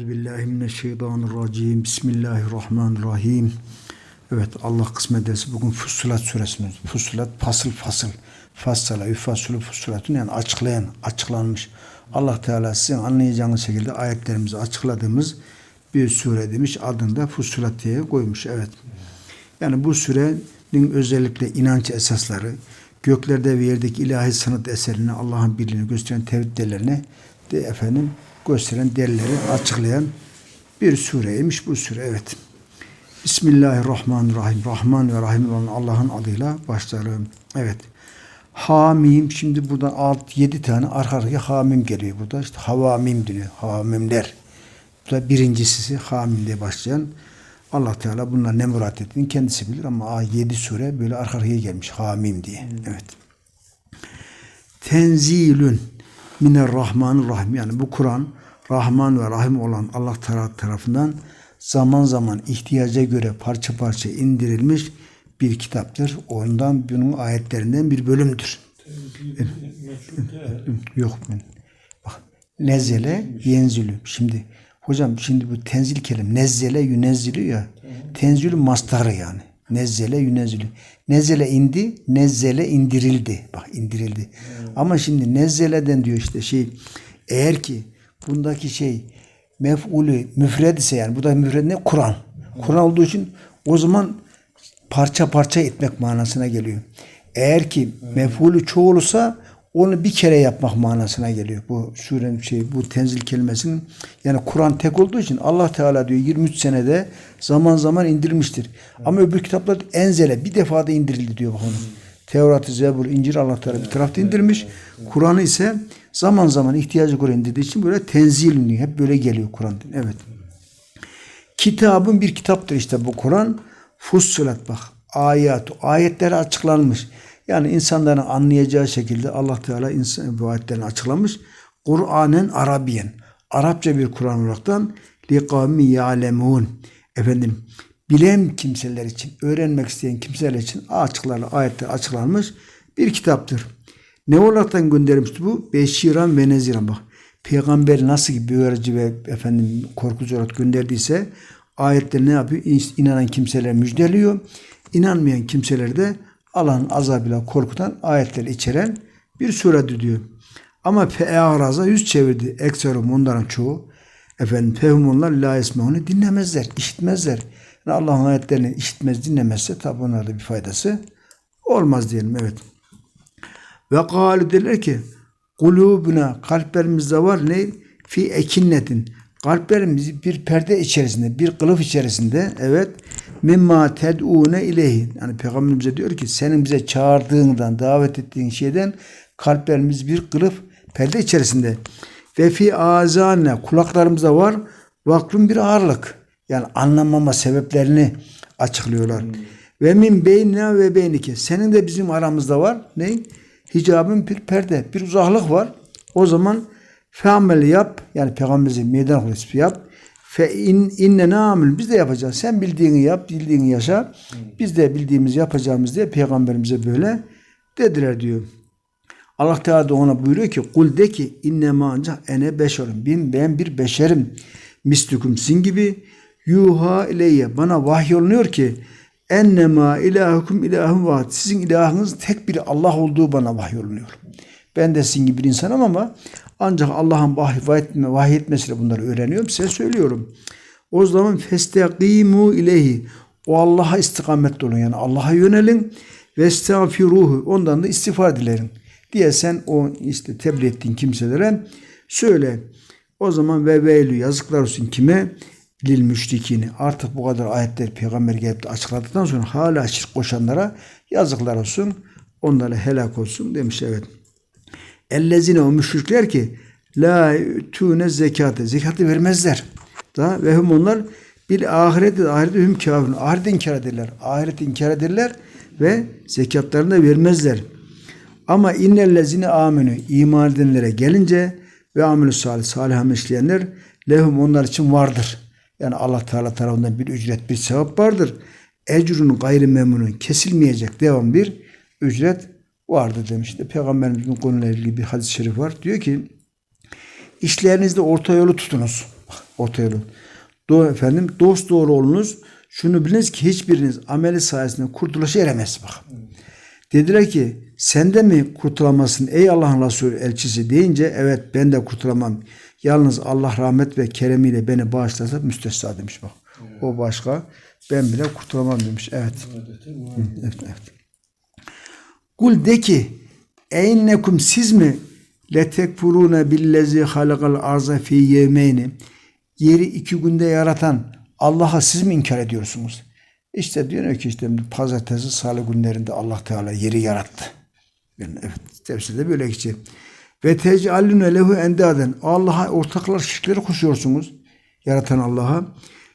Bismillahirrahmanirrahim. Bismillahirrahmanirrahim. Evet Allah kısmet ederse bugün Fussilat suresimiz. Fussilat fasıl fasıl. Fassala yufassulu fussilatun yani açıklayan, açıklanmış. Allah Teala sizin anlayacağınız şekilde ayetlerimizi açıkladığımız bir sure demiş. Adını da Fussilat diye koymuş. Evet. Yani bu sürenin özellikle inanç esasları, göklerde ve yerdeki ilahi sanat eserini, Allah'ın birliğini gösteren tevhid de efendim gösteren delilleri açıklayan bir sureymiş bu sure. Evet. Bismillahirrahmanirrahim. Rahman ve Rahim olan Allah'ın adıyla başlarım. Evet. Hamim. Şimdi buradan 6 7 tane arka arkaya hamim geliyor burada. İşte havamim deniyor. Havamimler. Bu da birincisi hamim diye başlayan. Allah Teala bunlar ne murat ettiğini kendisi bilir ama 7 sure böyle arka arkaya gelmiş. Hamim diye. Evet. Tenzilün miner rahmanir rahim. Yani bu Kur'an Rahman ve Rahim olan Allah tarafından zaman zaman ihtiyaca göre parça parça indirilmiş bir kitaptır. Ondan bunun ayetlerinden bir bölümdür. Yok ben. Bak. Nezele yenzülü. Şimdi hocam şimdi bu tenzil kelim nezzele yünezzilü ya. Tenzülü mastarı yani. Nezzele yünezzilü. Nezele indi, nezzele indirildi. Bak indirildi. Ama şimdi nezzeleden diyor işte şey eğer ki bundaki şey mef'ulü müfred ise yani bu da müfred ne? Kur'an. Kur'an olduğu için o zaman parça parça etmek manasına geliyor. Eğer ki mef'ulü çoğulsa onu bir kere yapmak manasına geliyor. Bu surenin şey bu tenzil kelimesinin yani Kur'an tek olduğu için Allah Teala diyor 23 senede zaman zaman indirmiştir. Ama öbür kitaplar enzele bir defada indirildi diyor bak onu. Tevrat, Zebur, İncil Allah Teala bir tarafta indirmiş. Kur'an'ı ise zaman zaman ihtiyacı göre indirdiği için böyle tenzil diyor. Hep böyle geliyor Kur'an. Evet. Kitabın bir kitaptır işte bu Kur'an. Fussilat bak. Ayat. Ayetleri açıklanmış. Yani insanların anlayacağı şekilde Allah Teala insan, bu ayetlerini açıklamış. Kur'anen Arabiyen. Arapça bir Kur'an olaraktan liqavmi ya'lemun. Efendim bilen kimseler için, öğrenmek isteyen kimseler için açıklarla ayetler açıklanmış bir kitaptır. Ne olaraktan gönderilmişti bu? Beşiran ve neziran bak. Peygamber nasıl bir öğretici ve efendim korkucu olarak gönderdiyse ayetler ne yapıyor? İnanan kimseler müjdeliyor. İnanmayan kimseler de Allah'ın azabıyla korkutan ayetler içeren bir suredir diyor. Ama fe'araza yüz çevirdi. Ekserum onların çoğu. Efendim fehum onlar la esmahunu dinlemezler, işitmezler. Yani Allah'ın ayetlerini işitmez, dinlemezse tabi onlarda bir faydası olmaz diyelim. Evet. Ve kâlu derler ki kulubuna kalplerimizde var ne? Fi ekinnetin. Kalplerimiz bir perde içerisinde, bir kılıf içerisinde evet mimma ted'une ileyhi. Yani Peygamberimize diyor ki senin bize çağırdığından, davet ettiğin şeyden kalplerimiz bir kılıf perde içerisinde. Ve fi azane kulaklarımızda var vaklun bir ağırlık. Yani anlamama sebeplerini açıklıyorlar. Ve min beynine ve beynike. Senin de bizim aramızda var. Ne? Hicabın bir perde, bir uzaklık var. O zaman feamel yap. Yani peygamberimize meydan hulusi yap. Fe in, inne namül. Biz de yapacağız. Sen bildiğini yap, bildiğini yaşa. Biz de bildiğimizi yapacağımız diye peygamberimize böyle dediler diyor. Allah Teala da ona buyuruyor ki kul de ki innema ancak ene beşerim. Ben, ben bir beşerim. Mislüküm sin gibi yuha ileyye. Bana vahyolunuyor ki ennema ilahukum ilahun vaat. Sizin ilahınız tek bir Allah olduğu bana vahyolunuyor. Ben de sizin gibi bir insanım ama ancak Allah'ın vahiy etmesiyle bunları öğreniyorum. Size söylüyorum. O zaman festeqimu ileyhi. O Allah'a istikamet olun. Yani Allah'a yönelin. Ve estağfiruhu. Ondan da istiğfar dilerin. Diye sen o işte tebliğ ettiğin kimselere söyle. O zaman ve veylü yazıklar olsun kime? Lil müşrikini. Artık bu kadar ayetler peygamber gelip de açıkladıktan sonra hala şirk koşanlara yazıklar olsun. Onlara helak olsun demiş evet. Ellezine o müşrikler ki la tune zekate. Zekatı vermezler. Da ve hum onlar bil ahireti ahireti hüm kafirun. Ahiret inkar ederler. Ahiret inkar ederler ve zekatlarını da vermezler. Ama innellezine amenü iman edenlere gelince ve amelü salih salih amel işleyenler lehum onlar için vardır. Yani Allah Teala tarafından bir ücret, bir sevap vardır. Ecrun gayri memnunun kesilmeyecek devam bir ücret vardır demişti. Peygamberimizin konuyla ilgili bir hadis-i şerif var. Diyor ki işlerinizde orta yolu tutunuz. Bak, Orta yolu. Do efendim dost doğru olunuz. Şunu biliniz ki hiçbiriniz ameli sayesinde kurtuluşa eremez bak. Dediler ki sen de mi kurtulamazsın ey Allah'ın Resulü elçisi deyince evet ben de kurtulamam. Yalnız Allah rahmet ve keremiyle beni bağışlasa müstesna demiş bak. O başka ben bile kurtulamam demiş. Evet. Evet, evet. Kul de ki eynekum siz mi letekfurune billezi halakal arza fi yevmeyni yeri iki günde yaratan Allah'a siz mi inkar ediyorsunuz? İşte diyor ki işte pazartesi salı günlerinde Allah Teala yeri yarattı. Yani evet tefsirde böyle geçiyor. Ve tecallüne lehu endaden Allah'a ortaklar şirkleri koşuyorsunuz. Yaratan Allah'a.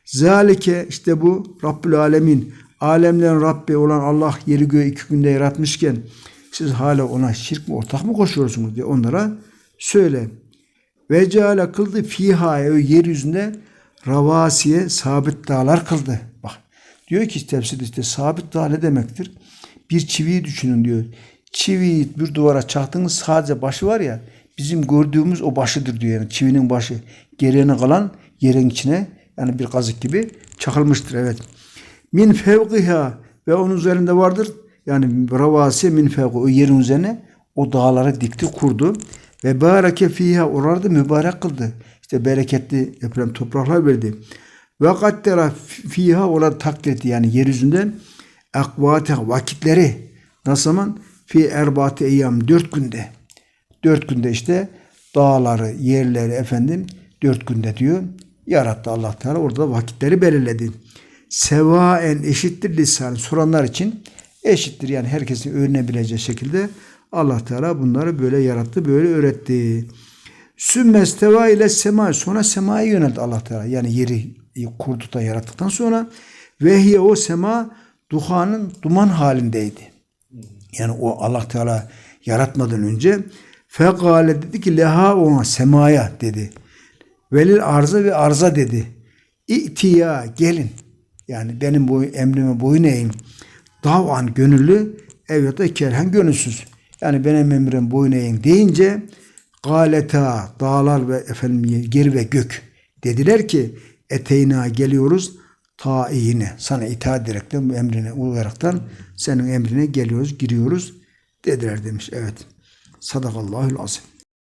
Zalike işte bu Rabbül Alemin alemlerin Rabbi olan Allah yeri göğü iki günde yaratmışken siz hala ona şirk mi ortak mı koşuyorsunuz diye onlara söyle. Ve ceale kıldı fiha yeryüzünde ravasiye sabit dağlar kıldı. Bak diyor ki tefsirde işte sabit dağ ne demektir? Bir çiviyi düşünün diyor. Çiviyi bir duvara çaktığınız sadece başı var ya bizim gördüğümüz o başıdır diyor yani çivinin başı. Geriye kalan yerin içine yani bir kazık gibi çakılmıştır evet. Min fevkiha ve onun üzerinde vardır yani ravasi min fevki o yerin üzerine o dağları dikti kurdu ve bareke fiha orada mübarek kıldı. İşte bereketli yapılan topraklar verdi. Ve kaddera fiha orada takdir etti yani yeryüzünde akvate vakitleri nasıl zaman fi erbati eyyam dört günde dört günde işte dağları yerleri efendim dört günde diyor yarattı Allah Teala orada vakitleri belirledi. Sevaen eşittir lisan soranlar için eşittir yani herkesin öğrenebileceği şekilde Allah Teala bunları böyle yarattı böyle öğretti. Sümmesteva ile sema sonra semaya yöneldi Allah Teala yani yeri kurdu da yarattıktan sonra vehiye o sema duhanın duman halindeydi. Yani o Allah Teala yaratmadan önce fekale dedi ki leha ona semaya dedi. Velil arza ve arza dedi. İtiya gelin. Yani benim boy, emrime boyun eğin. Davan gönüllü evet da kerhen gönülsüz. Yani benim emrim boyun eğin deyince galeta dağlar ve efendim yer ve gök dediler ki eteyna geliyoruz taiyine sana itaat ederekten emrine uyaraktan senin emrine geliyoruz giriyoruz dediler demiş evet. Sadakallahül azim.